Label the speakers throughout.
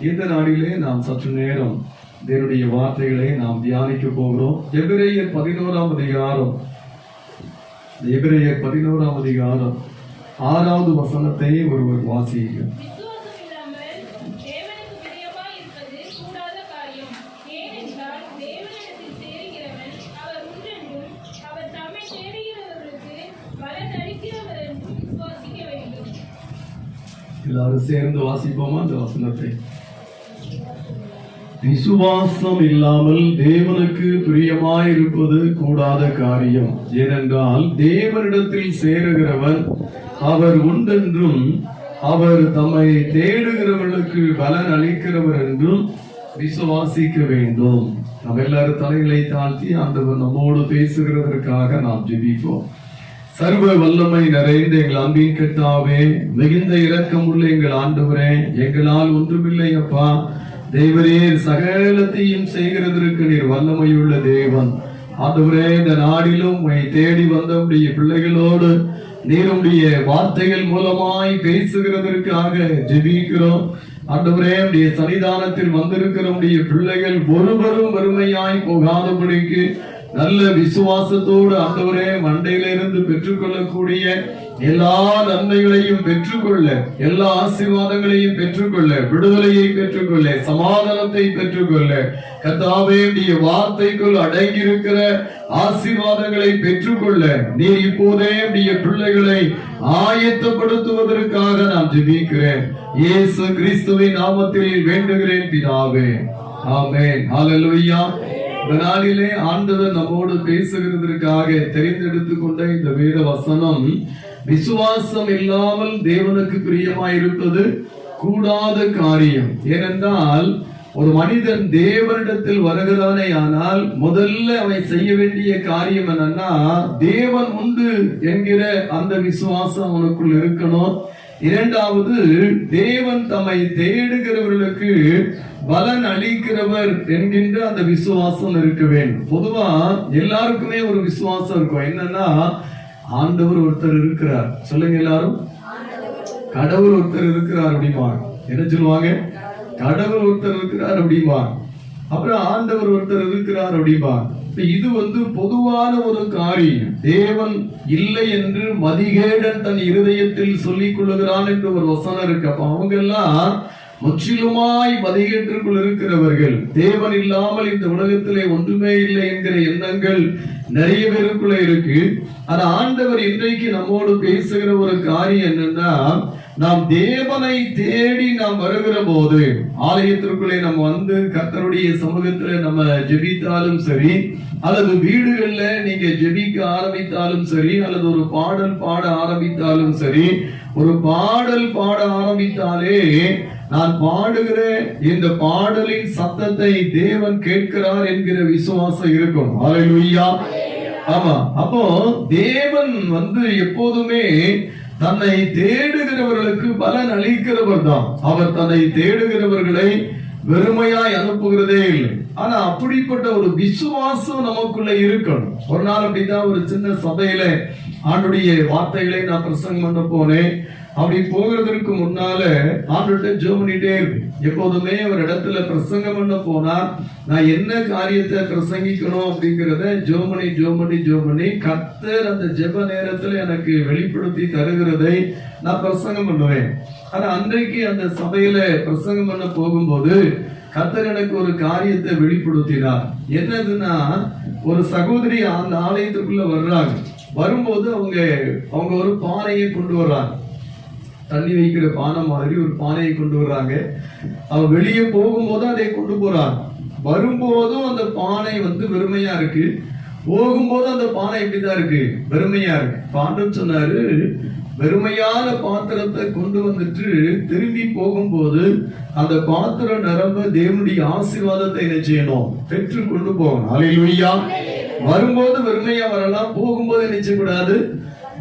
Speaker 1: இந்த நாளிலே நாம் சற்று நேரம் தேவனுடைய வார்த்தைகளை நாம் தியானிக்க போகிறோம். எபிரேயர் பதினோராம் அதிகாரம். எபிரேயர் பதினோராம் அதிகாரம். ஆறாவது வசனத்தை ஒருவர்
Speaker 2: வேண்டும்.
Speaker 1: எல்லாரும் சேர்ந்து வாசிப்போமா அந்த வசனத்தை? விசுவாசம் இல்லாமல் தேவனுக்கு பிரியமாயிருப்பது கூடாத காரியம். ஏனென்றால் தேவனிடத்தில் சேருகிறவர் அவர் உண்டென்றும் அவர் தம்மை தேடுகிறவர்களுக்கு பலன் அளிக்கிறவர் என்றும் விசுவாசிக்க வேண்டும். நம்ம எல்லாரும் தலைகளை தாழ்த்தி ஆண்டவர் நம்மோடு பேசுகிறதற்காக நாம் ஜெபிப்போம். சர்வ வல்லமை நிறைந்த எங்கள் அன்பின் கட்டாவே மிகுந்த இரக்கமுள்ள எங்கள் ஆண்டவரே எங்களால் ஒன்றுமில்லை அப்பா. தேவரே சகலத்தையும் செய்கிறதற்கு நீர் வல்லமையுள்ள தேவன். ஆண்டவரே இந்த நாடிலும் உம்மை தேடி வந்த உடைய பிள்ளைகளோடு நீருடைய வார்த்தைகள் மூலமாய் பேசுகிறதற்காக ஜெபிக்கிறோம். ஆண்டவரே உடைய சன்னிதானத்தில் வந்திருக்கிற உடைய பிள்ளைகள் ஒருவரும் வறுமையாய் போகாதபடிக்கு நல்ல விசுவாசத்தோடு ஆண்டவரே மண்டையிலிருந்து பெற்றுக்கொள்ளக்கூடிய எல்லா நன்மைகளையும் பெற்றுக்கொள்ள எல்லா ஆசீர்வாதங்களையும் பெற்றுக்கொள்ள விடுதலையை பெற்றுக்கொள்ள சமாதானத்தை பெற்றுக்கொள்ள கர்த்தாவே வார்த்தைக்குள் அடங்கியிருக்கிற ஆசீர்வாதங்களை பெற்றுக்கொள்ள நீர் இப்போதே பிள்ளைகளை ஆயத்தப்படுத்துவதற்காக நான் ஜெபிக்கிறேன். இயேசு கிறிஸ்துவின் நாமத்தில் வேண்டுகிறேன் பிதாவே. ஆமென். ஹalleluya. இந்த நாளிலே ஆண்டவர் நம்மோடு பேசுகிறதற்காக தெரிந்தெடுத்துக் கொண்ட இந்த வேத வசனம் விசுவாசம் இல்லாமல் தேவனுக்கு பிரியமாய் இருப்பது கூடாத காரியம். ஏனென்றால் ஒரு மனிதன் தேவனிடத்தில் வருகிறானே ஆனால் முதல்ல அவன் செய்ய வேண்டிய காரியம் என்னன்னா தேவன் உண்டு என்கிற அந்த விசுவாசம் அவனுக்குள் இருக்கணும். இரண்டாவது தேவன் தம்மை தேடுகிறவர்களுக்கு பலன் அளிக்கிறவர் என்கின்ற அந்த விசுவாசம் இருக்க வேண்டும். பொதுவா எல்லாருக்குமே ஒரு விசுவாசம் இருக்கும். என்னன்னா ஆண்டவர் ஒருத்தர் இருக்கிறார். சொல்லுங்க எல்லாரும். கடவுள் ஒருத்தர் இருக்கிறார் அப்படிம்பாங்க. என்ன சொல்லுவாங்க? கடவுள் ஒருத்தர் இருக்கிறார் அப்படிம்பாங்க. அப்புறம் ஆண்டவர் ஒருத்தர் இருக்கிறார் அப்படிம்பாங்க. இது வந்து பொதுவான ஒரு காரியம். தேவன் இல்லை என்று மதிகேடன் தன் இருதயத்தில் சொல்லிக் கொள்ளுகிறான் என்று ஒரு வசனம் இருக்கு. அப்ப அவங்க எல்லாம் முற்றிலுமாய் மதிகேற்றுக்குள் இருக்கிறவர்கள் தேவன் இல்லாமல் இந்த உலகத்திலே ஒன்றுமே இல்லை என்கிற எண்ணங்கள் நிறைய பேருக்குள்ள இருக்கு. ஆனா ஆண்டவர் இன்றைக்கு நம்மோடு பேசுகிற ஒரு காரியம் என்னன்னா நாம் தேவனை தேடி நாம் வருகிற போது ஆலயத்திற்குள்ளே நம்ம வந்து கத்தருடைய சமூகத்துல நம்ம ஜெபித்தாலும் சரி அல்லது வீடுகள்ல நீங்க ஜெபிக்க ஆரம்பித்தாலும் சரி அல்லது ஒரு பாடல் பாட ஆரம்பித்தாலும் சரி ஒரு பாடல் பாட ஆரம்பித்தாலே நான் பாடுகிற இந்த பாடலின் சத்தத்தை தேவன் கேட்கிறார் என்கிற விசுவாசம் இருக்கும் ஹalleluya ஆமா. அப்போ தேவன் வந்து எப்போதுமே தன்னை தேடுகிறவர்களுக்கு பலன் அளிக்கிறவர் தான். அவர் தன்னை தேடுகிறவர்களை வெறுமையாய் அனுப்புகிறதே இல்லை. ஆனா அப்படிப்பட்ட ஒரு விசுவாசம் நமக்குள்ள இருக்கணும். ஒரு நாள் அப்படிதான் ஒரு சின்ன சபையில ஆண்டுடைய வார்த்தைகளை நான் பிரசங்கம் பண்ண போனேன். அப்படி போகிறதற்கு முன்னால ஆண்டுகிட்ட ஜோ பண்ணிட்டே இருப்பேன். எப்போதுமே ஒரு இடத்துல பிரசங்கம் பண்ண போனா நான் என்ன காரியத்தை பிரசங்கிக்கணும் அப்படிங்கிறத ஜோமணி ஜோ பண்ணி கத்தர் அந்த ஜெப நேரத்துல எனக்கு வெளிப்படுத்தி தருகிறதை நான் பிரசங்கம் பண்ணுவேன். ஆனா அன்றைக்கு அந்த சபையில பிரசங்கம் பண்ண போகும்போது கத்தர் எனக்கு ஒரு காரியத்தை வெளிப்படுத்தினார். என்னதுன்னா ஒரு சகோதரி அந்த ஆலயத்துக்குள்ள வர்றாங்க. வரும்போது அவங்க அவங்க ஒரு பானையை கொண்டு வர்றாங்க. தண்ணி வைக்கிற பானை மாதிரி ஒரு பானையை கொண்டு வர்றாங்க. அவன் வெளியே போகும்போது அதை கொண்டு போறாங்க வரும்போதும் அந்த பானை வந்து வெறுமையா இருக்கு. போகும்போது அந்த பானை எப்படிதான் இருக்கு. வெறுமையா இருக்கு. பாண்டம் சொன்னாரு வெறுமையான பாத்திரத்தை கொண்டு வந்துட்டு திரும்பி போகும்போது அந்த பாத்திரம் நிரம்ப தேவனுடைய ஆசீர்வாதத்தை என்ன செய்யணும்? பெற்று கொண்டு போகணும். அலையிலுயா வரும்போது வெறுமையா வரலாம் போகும்போது என்ன செய்யக்கூடாது?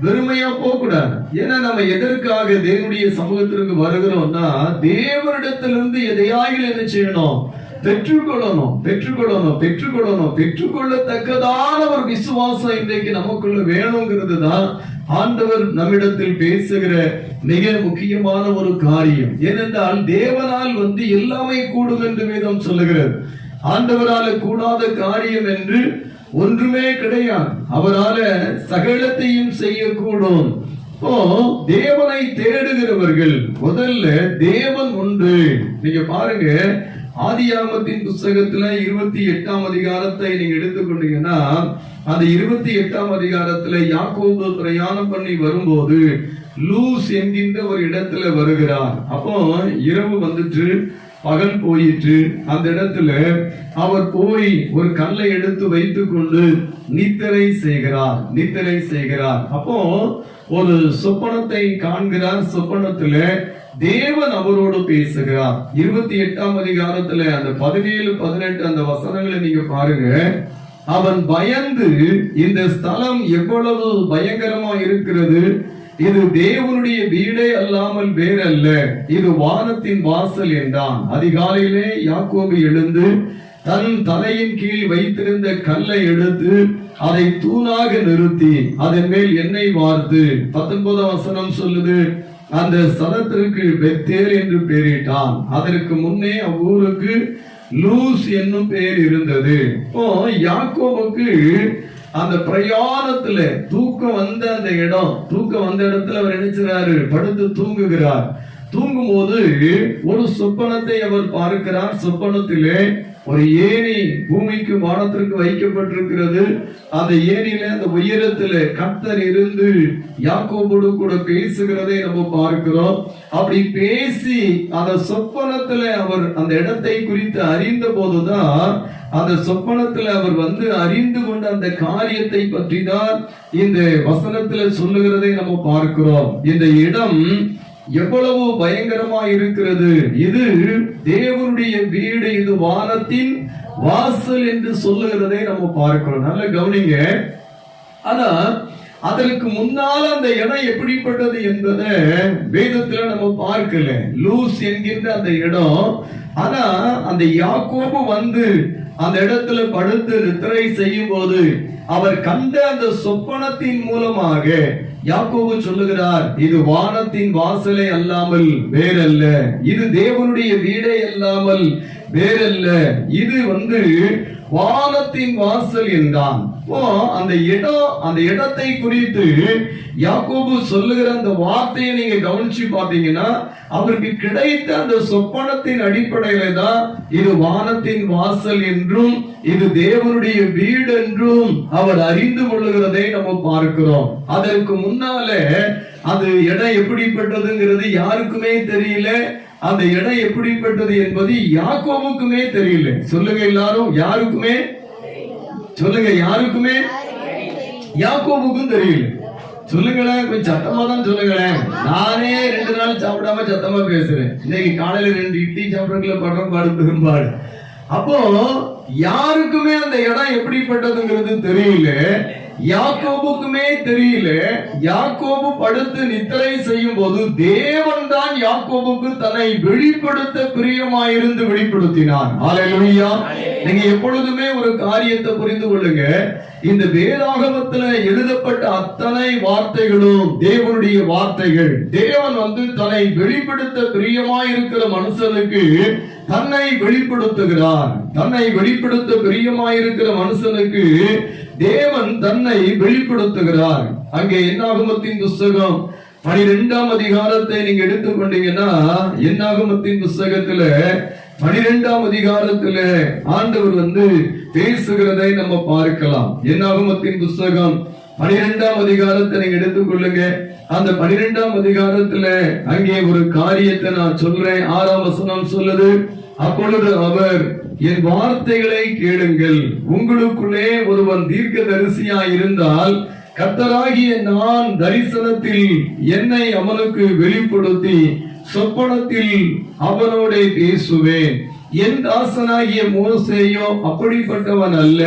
Speaker 1: வெறுமையா போக கூடாது ஏன்னா நம்ம எதற்காக தேவனுடைய சமூகத்திற்கு வருகிறோம்னா தேவனிடத்திலிருந்து எதையாயில் என்ன செய்யணும்? பெற்றுக்கொள்ளணும். பெற்றுக்கொள்ளணும். பெற்றுக்கொள்ளணும். பெற்றுக்கொள்ளத்தக்கதான ஒரு விசுவாசம் இன்றைக்கு நமக்குள்ள வேணுங்கிறது தான் ஆண்டவர் நம்மிடத்தில் பேசுகிற மிக முக்கியமான ஒரு காரியம். ஏனென்றால் தேவனால் வந்து எல்லாமே கூடும் என்று வேதம் சொல்லுகிறது. ஆண்டவரால கூடாத காரியம் என்று ஒன்றுமே கிடையாது. அவரால சகலத்தையும் செய்யக்கூடும். இப்போ தேவனை தேடுகிறவர்கள் முதல்ல தேவன் உண்டு நீங்க பாருங்க ஆதியாமத்தின் புஸ்தகத்துல இருபத்தி எட்டாம் அதிகாரத்தை நீங்க எடுத்துக்கொண்டீங்கன்னா அந்த இருபத்தி எட்டாம் அதிகாரத்துல யாக்கோபு பிரயாணம் பண்ணி வரும்போது லூஸ் என்கின்ற ஒரு இடத்துல வருகிறார். அப்போ இரவு வந்துட்டு பகல் போயிற்று. அந்த இடத்துல அவர் போய் ஒரு கல்லை எடுத்து வைத்துக் கொண்டு நித்திரை செய்கிறார் நித்திரை செய்கிறார். அப்போ ஒரு சொப்பனத்தை காண்கிறார். சொப்பனத்துல தேவன் அவரோடு பேசுகிறார். இருபத்தி எட்டாம் அதிகாரத்துல அந்த பதினேழு பதினெட்டு அந்த வசனங்களை நீங்க பாருங்க. அவன் பயந்து இந்த ஸ்தலம் எவ்வளவு பயங்கரமா இருக்கிறது? இது தேவனுடைய வீடே அல்லாமல் வேறல்ல. இது வானத்தின் வாசல் என்றான். அதிகாலையிலே யாக்கோபு எழுந்து தன் தலையின் கீழ் வைத்திருந்த கல்லை எடுத்து அதை தூணாக நிறுத்தி அதன் மேல் எண்ணெய் வார்த்து பத்தொன்பதாம் வசனம் சொல்லுது அந்த சதத்திற்கு பெத்தேல் என்று பெயரிட்டான். அதற்கு முன்னே அவ்வூருக்கு லூஸ் என்னும் பெயர் இருந்தது. இப்போ யாக்கோபுக்கு அந்த பிரயாணத்துல தூக்கம் வந்த அந்த இடம் தூக்கம் வந்த இடத்துல அவர் நினைச்சுறாரு படுத்து தூங்குகிறார். தூங்கும் போது ஒரு சொப்பனத்தை அவர் பார்க்கிறார். சொப்பனத்திலே ஒரு ஏணி பூமிக்கு வானத்திற்கு வைக்கப்பட்டிருக்கிறது. அந்த ஏணியில அந்த உயரத்துல கத்தர் இருந்து யாக்கோபோடு கூட பேசுகிறதை நம்ம பார்க்கிறோம். அப்படி பேசி அந்த சொப்பனத்துல அவர் அந்த இடத்தை குறித்து அறிந்த போதுதான் அந்த சொப்பனத்துல அவர் வந்து அறிந்து கொண்ட அந்த காரியத்தை பற்றி தான் இந்த வசனத்துல சொல்லுகிறதை நம்ம பார்க்கிறோம். இந்த இடம் எவ்வளவு பயங்கரமா இருக்கிறது இது தேவனுடைய வீடு இது வானத்தின் வாசல் என்று சொல்லுகிறதை நம்ம பார்க்கிறோம். நல்ல கவனிங்க. ஆனா அதற்கு முன்னால அந்த இடம் எப்படிப்பட்டது என்பதை வேதத்துல நம்ம பார்க்கல. லூஸ் என்கின்ற அந்த இடம். ஆனா அந்த யாக்கோபு வந்து அந்த இடத்துல படுத்து நித்திரை செய்யும் போது அவர் கண்ட அந்த சொப்பனத்தின் மூலமாக யாக்கோபு சொல்லுகிறார் இது வானத்தின் வாசலே அல்லாமல் வேறல்ல இது தேவனுடைய வீடே அல்லாமல் வேறல்ல இது வந்து வானத்தின் வாசல் என்றான். அப்போ அந்த இடம் அந்த இடத்தை குறித்து யாக்கோபு சொல்லுகிற அந்த வார்த்தையை நீங்க கவனிச்சு பாத்தீங்கன்னா அவருக்கு கிடைத்த அந்த சொப்பனத்தின் அடிப்படையில தான் இது வானத்தின் வாசல் என்றும் இது தேவனுடைய வீடு என்றும் அவர் அறிந்து கொள்ளுகிறதை நம்ம பார்க்கிறோம். அதற்கு முன்னாலே அது இடம் எப்படிப்பட்டதுங்கிறது யாருக்குமே தெரியல. அந்த இடம் எப்படிப்பட்டது என்பது யாக்கோவுக்குமே தெரியல. சொல்லுங்க எல்லாரும் யாருக்குமே? சொல்லுங்க யாருக்குமே? யாக்கோபுக்கும் தெரியல. சொல்லுங்களேன் கொஞ்சம் சத்தமா தான் சொல்லுங்களேன் நானே ரெண்டு நாள் சாப்பிடாம சத்தமா பேசுறேன். இன்னைக்கு காலையில ரெண்டு இட்லி சாப்பிடறதுல படம் பாடு. பெரும்பாடு அப்போ யாருக்குமே அந்த இடம் எப்படிப்பட்டதுங்கிறது தெரியல. யாக்கோபுக்குமே தெரியல. யாக்கோபு படுத்து நித்திரை செய்யும் போது தேவன் தான் யாக்கோபுக்கு தன்னை வெளிப்படுத்த பிரியமாயிருந்து வெளிப்படுத்தினார். ஹalleluya நீங்க எப்பொழுதுமே ஒரு காரியத்தை புரிந்து கொள்ளுங்க. இந்த வேதாகமத்துல எழுதப்பட்ட அத்தனை வார்த்தைகளும் தேவனுடைய வார்த்தைகள். தேவன் வந்து தன்னை வெளிப்படுத்த பிரியமாயிருக்கிற மனுஷனுக்கு தன்னை வெளிப்படுத்துகிறார் தன்னை வெளிப்படுத்த பிரியமாயிருக்கிற மனுஷனுக்கு தேவன் தன்னை வெளிப்படுத்துகிறார். அங்கே என்னாகுமத்தின் புஸ்தகம் பனிரெண்டாம் அதிகாரத்தை நீங்க எடுத்துக்கொண்டீங்கன்னா என்னாகுமத்தின் புஸ்தகத்துல பனிரெண்டாம் அதிகாரத்துல ஆண்டவர் வந்து பேசுகிறதை நம்ம பார்க்கலாம். என்னாகுமத்தின் புஸ்தகம் பனிரெண்டாம் அதிகாரத்தை நீங்க எடுத்துக்கொள்ளுங்க அந்த பனிரெண்டாம் அதிகாரத்துல அங்கே ஒரு காரியத்தை நான் சொல்றேன். ஆறாம் வசனம் சொல்லுது அப்பொழுது அவர் என் வார்த்தைகளை கேளுங்கள். உங்களுக்குள்ளே ஒருவன் தீர்க்க தரிசியா இருந்தால் கத்தராகிய நான் தரிசனத்தில் என்னை அவனுக்கு வெளிப்படுத்தி சொப்பனத்தில் அவனோட பேசுவேன். என் தாசனாகிய மோசேயோ அப்படிப்பட்டவன் அல்ல.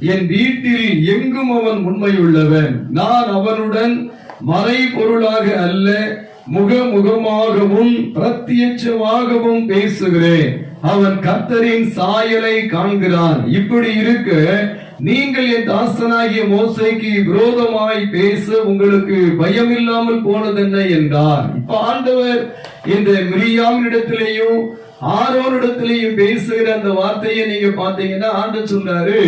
Speaker 1: என் வீட்டில் எங்கும் அவன் உண்மையுள்ளவன். நான் அவனுடன் மறைபொருளாக அல்ல முகமுகமாகவும் பிரத்யட்சமாகவும் பேசுகிறேன். அவன் கர்த்தரின் சாயலை காண்கிறான். இப்படி இருக்க நீங்கள் என் தாசனாகிய மோசைக்கு விரோதமாய் பேச உங்களுக்கு பயம் இல்லாமல் போனதென்ன என்றார். இப்ப ஆண்டவர் இந்த மிரியாமினிடத்திலேயும் ஆரோனிடத்திலேயும் பேசுகிற அந்த வார்த்தையை நீங்க பார்த்தீங்கன்னா ஆண்ட சொல்றாரு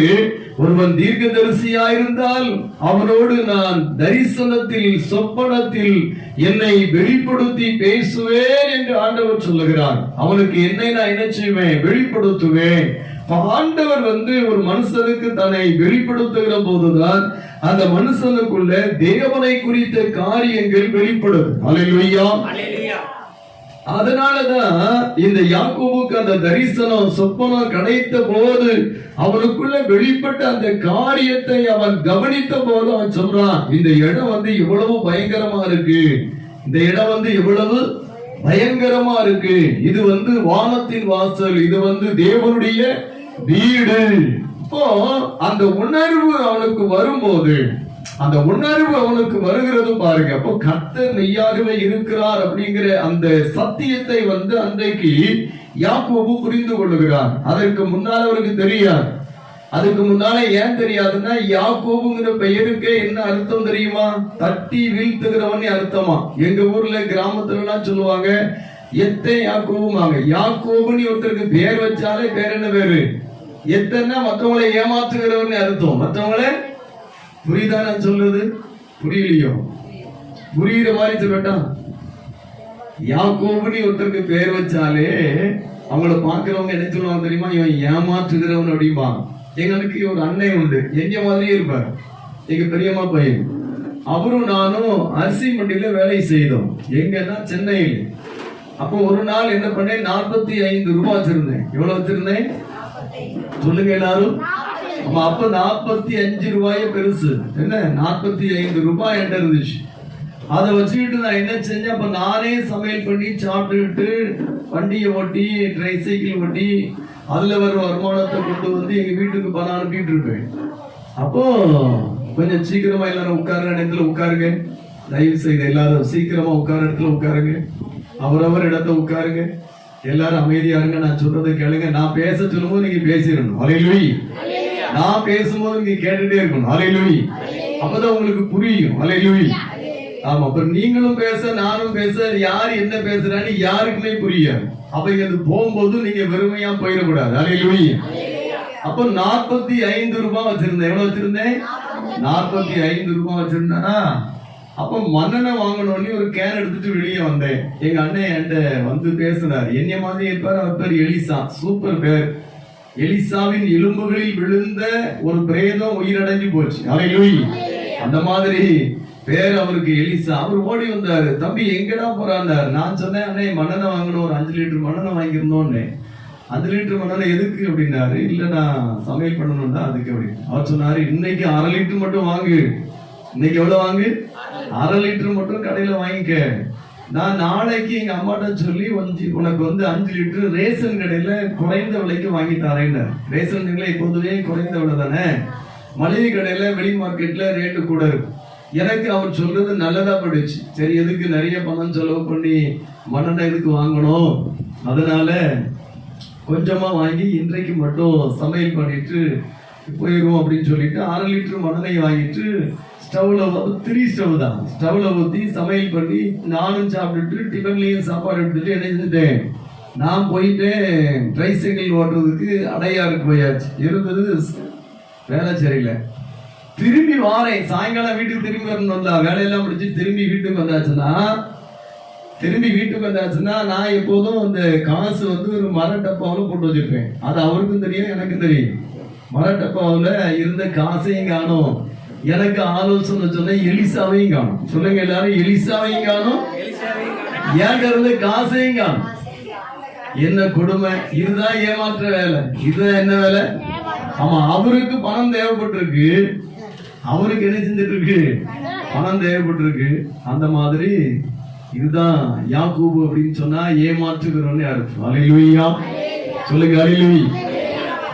Speaker 1: ஒருவன் தீர்க்கதரிசியா இருந்தால் அவனோடு நான் தரிசனத்தில் சொப்பனத்தில் என்னை வெளிப்படுத்தி பேசுவேன் என்று ஆண்டவர் சொல்லுகிறார். அவனுக்கு என்னை நான் என்ன செய்வேன்? வெளிப்படுத்துவேன். ஆண்டவர் வந்து ஒரு மனுஷனுக்கு தன்னை வெளிப்படுத்துகிற போதுதான் அந்த மனுஷனுக்குள்ள தேவனை குறித்த காரியங்கள் வெளிப்படுது அலையா அதனாலதான் இந்த யாக்கோபுக்கு அந்த தரிசனம் சொப்பனம் கிடைத்த போது அவனுக்குள்ள வெளிப்பட்ட அந்த காரியத்தை அவன் கவனித்த போது அவன் சொல்றான் இந்த இடம் வந்து இவ்வளவு பயங்கரமா இருக்கு. இந்த இடம் வந்து இவ்வளவு பயங்கரமா இருக்கு. இது வந்து வானத்தின் வாசல் இது வந்து தேவனுடைய வீடு. இப்போ அந்த உணர்வு அவனுக்கு வரும்போது அந்த உணர்வு அவனுக்கு வருகிறது பாருங்க. அப்போ கர்த்தர் மெய்யாகவே இருக்கிறார் அப்படிங்கிற அந்த சத்தியத்தை வந்து அன்றைக்கு யாக்கோபு புரிந்து கொள்ளுகிறார். அதற்கு முன்னால் அவருக்கு தெரியாது. அதுக்கு முன்னால ஏன் தெரியாதுன்னா யாக்கோபுங்கிற பெயருக்கே என்ன அர்த்தம் தெரியுமா? தட்டி வீழ்த்துகிறவன் அர்த்தமா? எங்க ஊர்ல கிராமத்துல சொல்லுவாங்க எத்தனை யாக்கோபுமாங்க யாக்கோபுன்னு ஒருத்தருக்கு பேர் வச்சாலே பேர் என்ன பேரு? எத்தனை மற்றவங்களை ஏமாற்றுகிறவன் அர்த்தம். மற்றவங்களை புரியுதா நான் சொல்லுது? புரியலையோ? புரியுற மாதிரி சொல்லட்டா? யாக்கோபுன்னு ஒருத்தருக்கு பேர் வச்சாலே அவங்கள பாக்குறவங்க என்ன சொல்லுவாங்க தெரியுமா? இவன் ஏமாற்றுகிறவன் அப்படிம்பா. எங்களுக்கு ஒரு அண்ணன் உண்டு. எங்க மாதிரியே இருப்பார். எங்க பெரியம்மா பையன். அவரும் நானும் அரிசி மண்டியில வேலை செய்தோம். எங்கன்னா? சென்னையில். அப்போ ஒரு நாள் என்ன பண்ணேன்? நாற்பத்தி ஐந்து ரூபாய் வச்சிருந்தேன். எவ்வளவு வச்சிருந்தேன்? சொல்லுங்க எல்லாரும். ஆமா அப்ப நாற்பத்தி அஞ்சு ரூபாயே பெருசு. என்ன? நாற்பத்தி ஐந்து ரூபாய் என்கிட்ட இருந்துச்சு. அதை வச்சுக்கிட்டு நான் என்ன செஞ்சேன்? அப்ப நானே சமையல் பண்ணி சாப்பிட்டுக்கிட்டு வண்டியை ஓட்டி ட்ரை சைக்கிள் ஓட்டி அதுல வர வருமானத்தை கொண்டு வந்து எங்க வீட்டுக்கு பணம் அனுப்பிட்டு இருப்பேன். அப்போ கொஞ்சம் சீக்கிரமா எல்லாரும் உட்காருங்க இடத்துல உட்காருங்க. தயவு செய்து எல்லாரும் சீக்கிரமா உட்கார இடத்துல உட்காருங்க. அவரவர் இடத்த உட்காருங்க. எல்லாரும் அமைதியா இருங்க. நான் சொல்றதை கேளுங்க. நான் பேச சொல்லும்போது நீங்க பேசிடணும். அலையிலுய் நான் பேசும்போது நீங்க கேட்டுட்டே இருக்கணும். அலையிலுய் அப்பதான் உங்களுக்கு புரியும். அலையிலுய் ஆமா அப்புறம் நீங்களும் பேச நானும் பேச யார் என்ன பேசுறான்னு யாருக்குமே புரியாது. அப்ப இங்க போகும்போது நீங்க வெறுமையா போயிடக்கூடாது. அலையிலுய் அப்ப நாற்பத்தி ஐந்து ரூபாய் வச்சிருந்தேன். எவ்வளவு வச்சிருந்தேன்? நாற்பத்தி ஐந்து ரூபாய் வச்சிருந்தேனா? அப்ப மண்ணெண்ணெய் வாங்கணும்னு ஒரு கேன் எடுத்துட்டு வெளியே வந்தேன். எங்க அண்ணன் என்கிட்ட வந்து பேசினார் என்னைய மாதிரி இருப்பார். அவர் பேர் எலிசா. சூப்பர் பேர். எலிசாவின் எலும்புகளில் விழுந்த ஒரு பிரேதம் உயிரடைஞ்சு போச்சு. அலையிலுய் அந்த மாதிரி பேர் அவருக்கு எலிசா. அவர் ஓடி வந்தாரு. தம்பி எங்கடா போறான்னாரு? நான் சொன்னேன் அண்ணே மண்ணெண்ணெய் வாங்கணும். ஒரு அஞ்சு லிட்டர் மண்ணெண்ணெய் வாங்கியிருந்தோன்னே. அஞ்சு லிட்டர் மண்ணெண்ணெய் எதுக்கு? அப்படின்னாரு இல்ல நான் சமையல் பண்ணணும் தான் அதுக்கு அப்படின்னு அவர் சொன்னாரு இன்னைக்கு அரை லிட்டர் மட்டும் வாங்கு. இன்னைக்கு எவ்வளவு வாங்கு? அரை லிட்டர் மட்டும் கடையில வாங்கிக்க. நான் நாளைக்கு எங்க அம்மாட்ட சொல்லி வந்து உனக்கு வந்து அஞ்சு லிட்டர் ரேஷன் கடையில குறைந்த விலைக்கு வாங்கி தரேன்னு. ரேஷன் கடையில இப்போதுவே குறைந்த விலை தானே? மளிகை கடையில வெளி மார்க்கெட்ல ரேட்டு கூட இருக்கும். எனக்கு அவர் சொல்றது நல்லதா படுச்சு சரி எதுக்கு நிறைய பணம் செலவு பண்ணி மண்ணெண்ணெய் எதுக்கு வாங்கணும்? அதனால கொஞ்சமா வாங்கி இன்றைக்கு மட்டும் சமையல் பண்ணிட்டு போயிடும் அப்படின்னு சொல்லிட்டு அரை லிட்டர் மண்ணெண்ணெய் வாங்கிட்டு ஸ்டவ்ல வந்து த்ரீ ஸ்டவ் தான். ஸ்டவ்ல ஊத்தி சமையல் பண்ணி நானும் சாப்பிட்டுட்டு டிஃபன்லயும் சாப்பாடு எடுத்துட்டு என்ன செஞ்சுட்டேன். நான் போயிட்டேன். ட்ரை சைக்கிள் ஓட்டுறதுக்கு அடையாருக்கு போயாச்சு. இருந்தது வேலை சரியில்லை திரும்பி வாரேன். சாயங்காலம் வீட்டுக்கு திரும்பி வரணும் வந்தா வேலையெல்லாம் முடிச்சு திரும்பி வீட்டுக்கு வந்தாச்சுன்னா திரும்பி வீட்டுக்கு வந்தாச்சுன்னா நான் எப்போதும் அந்த காசு வந்து ஒரு மர டப்பாவில் போட்டு வச்சிருப்பேன். அது அவருக்கும் தெரியும் எனக்கும் தெரியும். மர டப்பாவில் இருந்த காசையும் காணும். எனக்கு ஆலோசனை சொன்ன எலிசாவையும் காணும். சொல்லுங்க எல்லாரும் எலிசாவையும் காணும். ஏன்ட இருந்து காசையும் காணும். என்ன கொடுமை? இதுதான் ஏமாற்ற வேலை. இதுதான் என்ன வேலை? ஆமா அவருக்கு பணம் தேவைப்பட்டிருக்கு. அவருக்கு என்ன செஞ்சிட்டு இருக்கு பணம் தேவைப்பட்டிருக்கு. அந்த மாதிரி இதுதான் யாக்கூபு அப்படின்னு சொன்னா ஏமாற்றுகிறோன்னு அர்த்தம் அலையிலுயா சொல்லுங்க அலிலுவி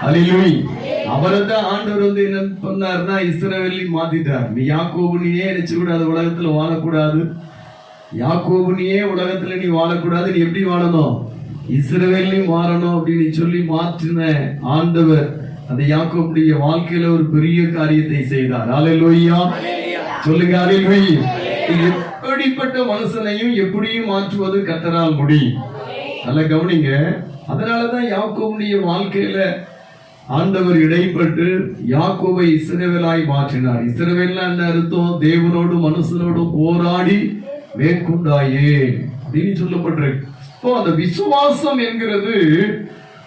Speaker 1: அலிலுவி அவரை தான் ஆண்டவர் வந்து என்ன பண்ணாருன்னா இஸ்ரவேலி மாத்திட்டார். நீ யாக்கோபுனியே நினைச்சு கூடாது உலகத்துல வாழக்கூடாது. யாக்கோபுனியே உலகத்துல நீ வாழக்கூடாது நீ எப்படி வாழணும்? இஸ்ரவேலையும் வாழணும் அப்படின்னு சொல்லி மாற்றின ஆண்டவர் அந்த யாக்கோபுடைய வாழ்க்கையில ஒரு பெரிய காரியத்தை செய்தார். அல்லேலூயா சொல்லுங்க அல்லேலூயா எப்படிப்பட்ட மனுஷனையும் எப்படியும் மாற்றுவது கத்தரால் முடியும். நல்ல கவனிங்க. அதனாலதான் யாக்கோபுடைய வாழ்க்கையில ஆண்டவர் இடைப்பட்டு யாக்கோவை இஸ்ரவேலாய் மாற்றினார். இஸ்ரவேல்னா என்ன அர்த்தம்? தேவனோடும் மனுஷனோடும் போராடி மேற்கொண்டாயே அப்படின்னு சொல்லப்பட்டிருக்கு. இப்போ அந்த விசுவாசம் என்கிறது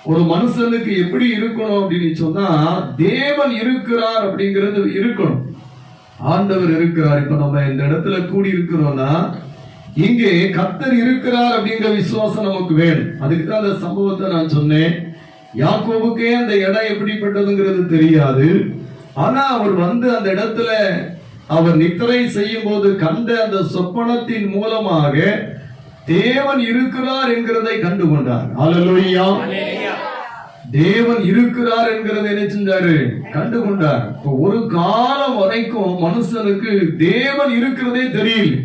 Speaker 1: ஒரு மனுஷனுக்கு எப்படி இருக்கணும் அப்படின்னு சொன்னா தேவன் இருக்கிறார் அப்படிங்கிறது இருக்கணும். ஆண்டவர் இருக்கிறார். இப்ப நம்ம இந்த இடத்துல கூடி இருக்கிறோம்னா இங்கே கத்தர் இருக்கிறார் அப்படிங்கிற விசுவாசம் நமக்கு வேணும். அதுக்கு தான் அந்த சம்பவத்தை நான் சொன்னேன். யாக்கோபுக்கே அந்த இடம் எப்படிப்பட்டதுங்கிறது தெரியாது. ஆனா அவர் வந்து அந்த இடத்துல அவர் நித்திரை செய்யும் போது கண்ட அந்த சொப்பனத்தின் மூலமாக தேவன் இருக்கிறார் என்கிறதை கண்டு கொண்டார் அல்லேலூயா தேவன் இருக்கிறார் என்கிறதை என்ன செஞ்சாரு? கண்டு கொண்டார் ஒரு காலம் வரைக்கும் மனுஷனுக்கு தேவன் இருக்கிறதே தெரியல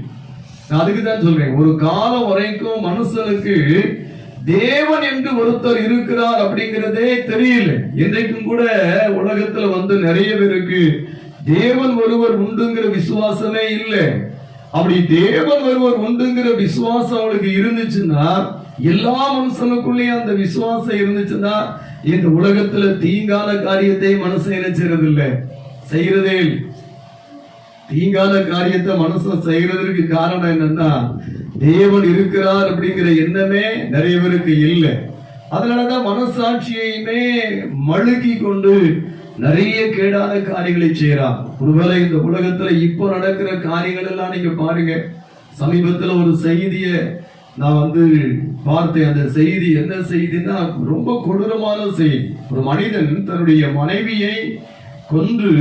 Speaker 1: அதுக்கு தான் சொல்றேன். ஒரு காலம் வரைக்கும் மனுஷனுக்கு தேவன் என்று ஒருத்தர் இருக்கிறார் அப்படிங்கிறதே தெரியல. இன்றைக்கும் கூட உலகத்துல வந்து நிறைய பேருக்கு தேவன் ஒருவர் உண்டுங்கிற விசுவாசமே இல்லை. அப்படி தேவன் ஒருவர் உண்டுங்கிற விசுவாசம் அவளுக்கு இருந்துச்சுன்னா எல்லா மனுஷனுக்குள்ளேயும் அந்த விசுவாசம் இருந்துச்சுன்னா இந்த உலகத்துல தீங்கான காரியத்தை மனசு நினைச்சிருது இல்லை செய்யறதே இல்லை. தீங்கான காரியத்தை மனுஷன் செய்யறதற்கு காரணம் என்னன்னா தேவன் இருக்கிறார் அப்படிங்கிற எண்ணமே நிறைய பேருக்கு இல்லை. அதனாலதான் மனசாட்சியையுமே மழுகி கொண்டு நிறைய கேடான காரியங்களை செய்யறான். ஒருவேளை இந்த உலகத்துல இப்போ நடக்கிற காரியங்கள் எல்லாம் நீங்க பாருங்க. சமீபத்துல ஒரு செய்திய நான் வந்து பார்த்தேன். அந்த செய்தி என்ன செய்தின்னா ரொம்ப கொடூரமான செய்தி. ஒரு மனிதன் தன்னுடைய மனைவியை கொன்று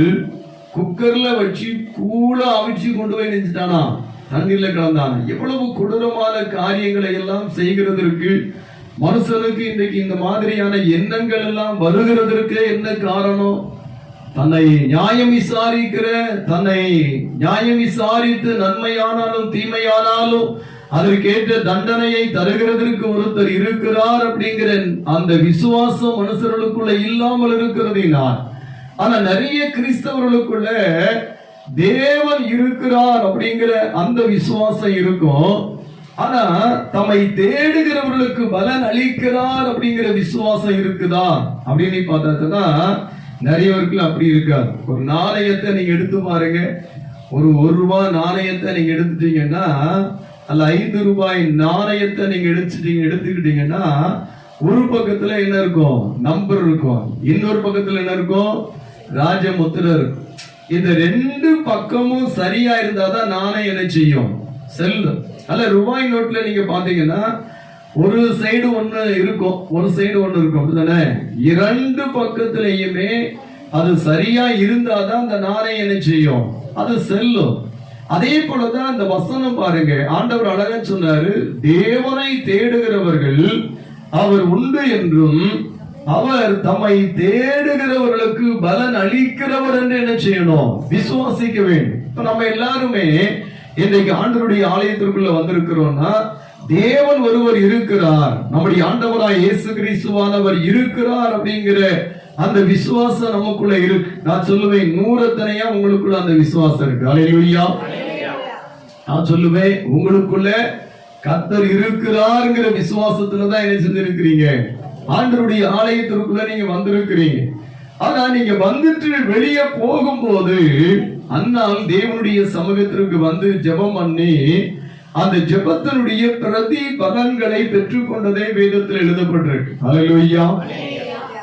Speaker 1: குக்கர்ல வச்சு கூட அவிச்சு கொண்டு போய் நினைச்சிட்டானா? தண்ணீர்ல கலந்தானா. எவ்வளவு கொடூரமான காரியங்களை எல்லாம் செய்கிறதற்கு மனுஷனுக்கு இன்றைக்கு இந்த மாதிரியான எண்ணங்கள் எல்லாம் வருகிறதற்கு என்ன காரணம்? தன்னை நியாயம் விசாரிக்கிற தன்னை நியாயம் விசாரித்து நன்மையானாலும் தீமையானாலும் அதற்கேற்ற தண்டனையை தருகிறதற்கு ஒருத்தர் இருக்கிறார் அப்படிங்கிற அந்த விசுவாசம் மனுஷர்களுக்குள்ள இல்லாமல் இருக்கிறதை நான் ஆனா நிறைய கிறிஸ்தவர்களுக்குள்ள தேவன் இருக்கிறார் அப்படிங்கிற அந்த விசுவாசம் இருக்கும். ஆனா தம்மை தேடுகிறவர்களுக்கு பலன் அளிக்கிறார் அப்படிங்கிற விசுவாசம் இருக்குதா? அப்படின்னு பார்த்தா நிறைய பேருக்கு அப்படி இருக்காது. ஒரு நாணயத்தை நீங்க எடுத்து பாருங்க. ஒரு ஒரு ரூபாய் நாணயத்தை நீங்க எடுத்துட்டீங்கன்னா அல்ல ஐந்து ரூபாய் நாணயத்தை நீங்க எடுத்துட்டீங்க எடுத்துக்கிட்டீங்கன்னா ஒரு பக்கத்துல என்ன இருக்கும்? நம்பர் இருக்கும். இன்னொரு பக்கத்துல என்ன இருக்கும்? ராஜமுத்துல இருக்கும் இந்த ரெண்டு பக்கமும் சரியா இருந்தாதான் நாணயம் என்ன செய்யும்? செல்லும் அல்ல ரூபாய் நோட்ல நீங்க பாத்தீங்கன்னா ஒரு சைடு ஒண்ணு இருக்கும் ஒரு சைடு ஒண்ணு இருக்கும் அப்படித்தானே? இரண்டு பக்கத்திலையுமே அது சரியா இருந்தாதான் அந்த நாணயம் என்ன செய்யும்? அது செல்லும் அதே போலதான் அந்த வசனம் பாருங்க. ஆண்டவர் அழகா சொன்னாரு தேவனை தேடுகிறவர்கள் அவர் உண்டு என்றும் அவர் தம்மை தேடுகிறவர்களுக்கு பலன் அளிக்கிறவர் என்று என்ன செய்யணும்? விசுவாசிக்க வேண்டும். இப்ப நம்ம எல்லாருமே இன்றைக்கு ஆண்டருடைய ஆலயத்திற்குள்ள வந்திருக்கிறோம்னா தேவன் ஒருவர் இருக்கிறார். நம்முடைய ஆண்டவராய் இயேசு கிறிஸ்துவானவர் இருக்கிறார் அப்படிங்கிற அந்த விசுவாசம் நமக்குள்ள இருக்கு. நான் சொல்லுவேன் நூறத்தனையா உங்களுக்குள்ள அந்த விசுவாசம் இருக்கு. அலையா நான் சொல்லுவேன் உங்களுக்குள்ள கத்தர் இருக்கிறாருங்கிற விசுவாசத்துல தான் என்ன செஞ்சிருக்கிறீங்க? ஆண்டருடைய ஆலயத்திற்குள்ள நீங்க வந்திருக்கிறீங்க. ஆனா நீங்க வந்துட்டு வெளியே போகும்போது அன்னால் தேவனுடைய சமூகத்திற்கு வந்து ஜெபம் பண்ணி அந்த ஜெபத்தினுடைய பிரதி பலன்களை பெற்றுக்கொண்டதே வேதத்தில் எழுதப்பட்டிருக்கு. அல்லேலூயா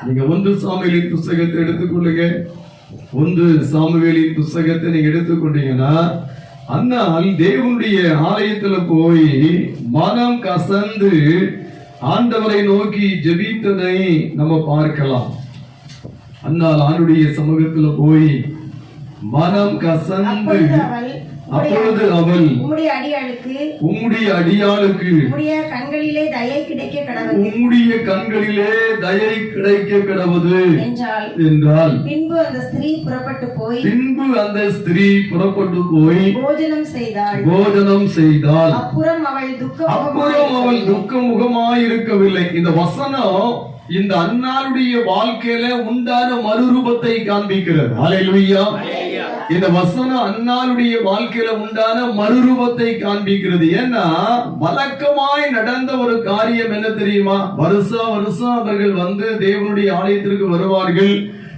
Speaker 1: நீங்க ஒன்று சாமியலின் புஸ்தகத்தை எடுத்துக்கொள்ளுங்க. ஒன்று சாமுவேலின் புஸ்தகத்தை நீங்க எடுத்துக்கொண்டீங்கன்னா அன்னால் தேவனுடைய ஆலயத்துல போய் மனம் கசந்து ஆண்டவரை நோக்கி ஜெபித்ததை நம்ம பார்க்கலாம். அன்னால் ஆண்டுடைய சமூகத்துல போய் மனம் கசந்து
Speaker 3: அப்பொழுது அவள் உம்முடைய அடியாளுக்கு
Speaker 1: உம்முடைய அடியாளுக்கு
Speaker 3: உம்முடைய கண்களிலே தயை கிடைக்க கடவுள்
Speaker 1: உம்முடைய கண்களிலே தயை கிடைக்க கிடவது
Speaker 3: என்றால்
Speaker 1: என்றால்
Speaker 3: பின்பு அந்த ஸ்திரீ புறப்பட்டு போய்
Speaker 1: பின்பு அந்த ஸ்திரீ புறப்பட்டு போய்
Speaker 3: போஜனம் செய்தாள்.
Speaker 1: போஜனம் செய்தால்
Speaker 3: அப்புறம் அவள் துக்க
Speaker 1: அப்புறம் அவள் துக்க முகமாய் இருக்கவில்லை இந்த வசனம் இந்த அன்னாளுடைய வாழ்க்கையில உண்டான மறுரூபத்தை காண்பிக்கிறது. ஹalleluya இந்த வசனம் அன்னாளுடைய வாழ்க்கையில உண்டான மறுரூபத்தை காண்பிக்கிறது. ஏன்னா வழக்கமாய் நடந்த ஒரு காரியம் என்ன தெரியுமா? வருஷா வருஷம் அவர்கள் வந்து தேவனுடைய ஆலயத்திற்கு வருவார்கள்.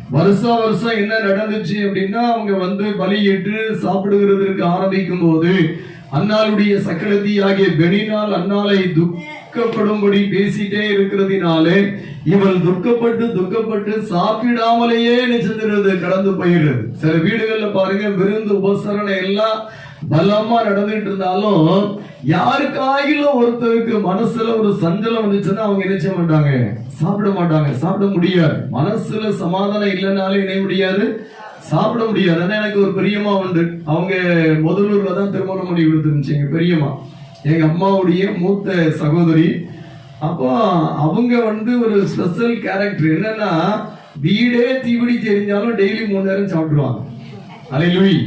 Speaker 1: வருஷா வருஷம் என்ன நடந்துச்சு அப்படின்னா அவங்க வந்து பலியிட்டு சாப்பிடுகிறதற்கு ஆரம்பிக்கும் போது அன்னாளுடைய சக்கரத்தி ஆகிய பெனினால் அன்னாலை துக்கப்படும்படி பேசிட்டே இருக்கிறதுனாலே இவள் துக்கப்பட்டு துக்கப்பட்டு சாப்பிடாமலேயே நிச்சந்திருது கடந்து போயிடுறது சில வீடுகள்ல பாருங்க விருந்து உபசரணை எல்லாம் பலமா நடந்துட்டு இருந்தாலும் யாருக்காகிலும் ஒருத்தருக்கு மனசுல ஒரு சஞ்சலம் வந்துச்சுன்னா அவங்க என்ன செய்ய மாட்டாங்க? சாப்பிட மாட்டாங்க. சாப்பிட முடியாது. மனசுல சமாதானம் இல்லைனாலும் இணைய முடியாது? சாப்பிட முடியாது. எனக்கு ஒரு பெரியம்மா உண்டு. அவங்க முதலூர்ல தான் திருமணம் முடிவு எடுத்துருந்துச்சு பெரியம்மா. எங்க அம்மாவுடைய மூத்த சகோதரி. அப்போ அவங்க வந்து ஒரு ஸ்பெஷல் கேரக்டர் என்னன்னா வீடே தீவிடி தெரிஞ்சாலும் டெய்லி மூணு நேரம் சாப்பிடுவாங்க அலையிலுய்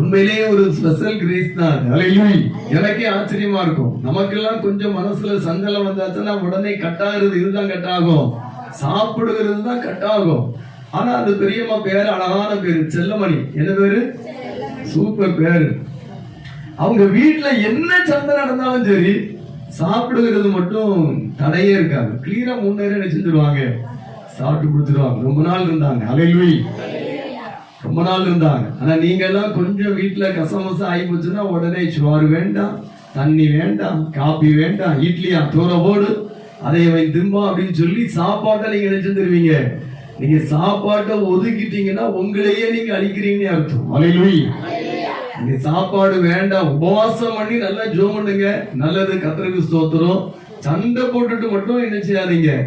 Speaker 1: உண்மையிலேயே ஒரு ஸ்பெஷல் கிரேஸ் தான் அது. அலையிலுய் எனக்கே ஆச்சரியமா இருக்கும். நமக்கெல்லாம் கொஞ்சம் மனசுல சஞ்சலம் வந்தாச்சுன்னா உடனே கட்டாகிறது இதுதான் கட்டாகும். சாப்பிடுகிறது தான் கட்டாகும். ஆனா அந்த பெரியம்மா பேரு அழகான பேரு செல்லமணி. என்ன பேரு? சூப்பர் பேரு. அவங்க வீட்டுல என்ன சந்தை நடந்தாலும் சரி சாப்பிடுகிறது மட்டும் தடையே இருக்காது. கிளியரா முன்னேற செஞ்சிருவாங்க? சாப்பிட்டு கொடுத்துருவாங்க. ரொம்ப நாள் இருந்தாங்க. அலையிலுய் ரொம்ப நாள் இருந்தாங்க. ஆனா நீங்க எல்லாம் கொஞ்சம் வீட்டுல கசமசம் ஆகி போச்சுன்னா உடனே சோறு வேண்டாம் தண்ணி வேண்டாம் காபி வேண்டாம் இட்லியா தூர போடு அதை வை திம்பா அப்படின்னு சொல்லி சாப்பாட்டை நீங்க நினைச்சிருவீங்க நீங்க சாப்பாட்டை ஒதுக்கிட்டீங்கன்னா உங்களையே நீங்க அழிக்கிறீங்கன்னு அர்த்தம். அலையிலுய் நீ சாப்பாடு வேண்டாம் உபவாசம் பண்ணி நல்லா ஜோம் பண்ணுங்க. நல்லது கத்திரிக்கு ஸ்தோத்திரம். சண்டை போட்டுட்டு மட்டும் என்ன செய்யாதீங்க.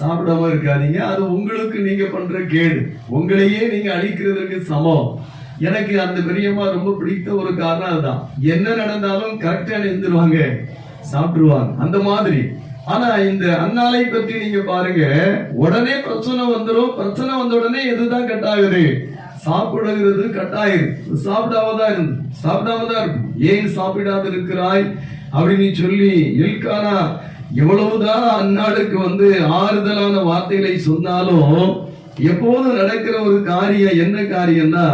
Speaker 1: சாப்பிடாம இருக்காதீங்க. அது உங்களுக்கு நீங்க பண்ற கேடு. உங்களையே நீங்க அழிக்கிறதுக்கு சமம். எனக்கு அந்த பெரியம்மா ரொம்ப பிடித்த ஒரு காரணம் அதுதான். என்ன நடந்தாலும் கரெக்டா எழுந்துருவாங்க. சாப்பிடுவாங்க அந்த மாதிரி. ஆனா இந்த அன்னாலை பற்றி நீங்க பாருங்க. உடனே பிரச்சனை வந்துடும் பிரச்சனை வந்த உடனே எதுதான் கட் ஆகுது சாப்பிடுகிறது கட்டாயம். சாப்பிடாம தான் இருந்து சாப்பிடாம தான் இருக்கும். ஏன் சாப்பிடாது இருக்கிறாய் அப்படின்னு சொல்லி எல்கானா எவ்வளவுதான் அந்நாளுக்கு வந்து ஆறுதலான வார்த்தைகளை சொன்னாலும் எப்போதும் நடக்கிற ஒரு காரியம் என்ன காரியம்னா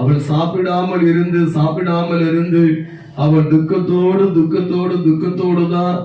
Speaker 1: அவள் சாப்பிடாமல் இருந்து சாப்பிடாமல் இருந்து அவள் துக்கத்தோடு துக்கத்தோடு துக்கத்தோடு தான்